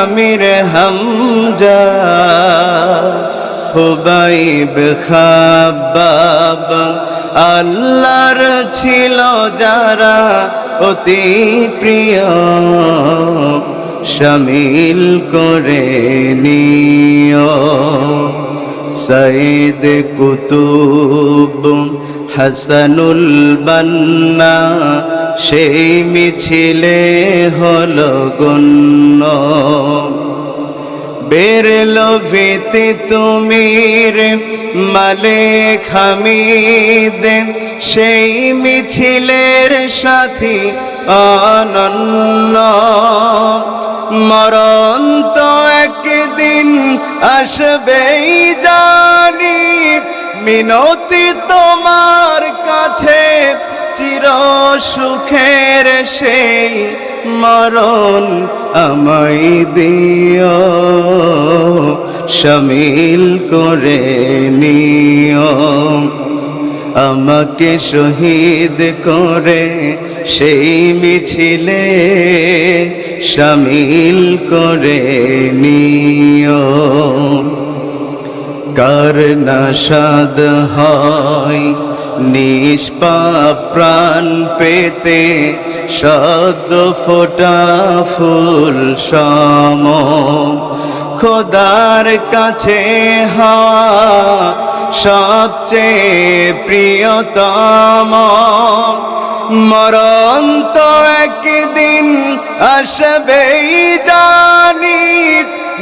আমির হামজা হুবাইব খাবাব আল্লাহর ছিল যারা অতি প্রিয় শামিল করে নিও। সৈদ কুতুব হাসানুল বান্না সেই মিছিলে হলো গণ্য। বেরল ভিতে তুমির মালিক হামিদ সেই মিছিলের সাথী অনন্য। মরণ তো একদিন আসবেই জানি, মিনতি তোমার কাছে চির সুখের সেই মরণ আমায় দিও শামিল করে নিও। আমাকে শহীদ করে সেই মিছিলে শামিল করে নিও। কার নাসাদ হয় নিষ্পাপ প্রাণ পেতে সদ ফোটা ফুল সম। খোদার কাছে হওয়া সবচেয়ে প্রিয়তম। মরণ তো একদিন আসবেই জানি,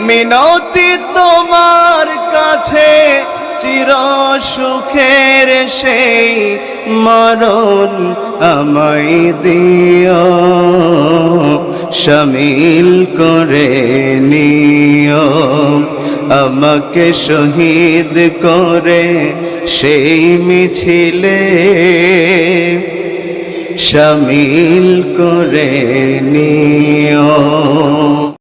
মিনতি তোমার কাছে চির সুখের সেই মরণ আমায় দিও শামিল করে নিও। আমাকে শহীদ করে সেই মিছিলে শামিল করে নিও।